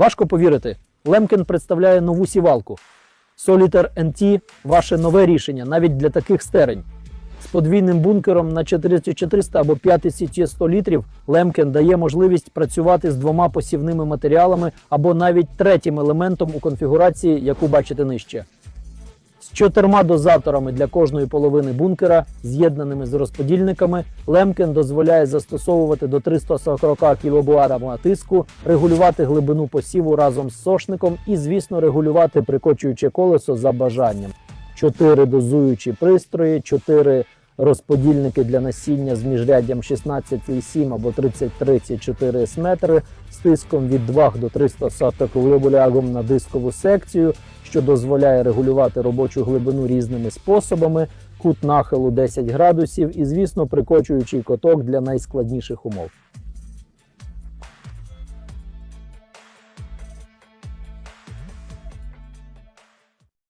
Важко повірити, Лемкен представляє нову сівалку. Solitaire NT – ваше нове рішення навіть для таких стерень. З подвійним бункером на 4400 або 5100 літрів Лемкен дає можливість працювати з двома посівними матеріалами або навіть третім елементом у конфігурації, яку бачите нижче. Чотирма дозаторами для кожної половини бункера, з'єднаними з розподільниками, Лемкен дозволяє застосовувати до 340 кілобуара тиску, регулювати глибину посіву разом з сошником і, звісно, регулювати прикочуюче колесо за бажанням. Чотири дозуючі пристрої, чотири розподільники для насіння з міжряддям 16,7 або 30-34 метри з тиском від 2 до 300 саток вибулягом на дискову секцію, що дозволяє регулювати робочу глибину різними способами, кут нахилу 10 градусів і, звісно, прикочуючий коток для найскладніших умов.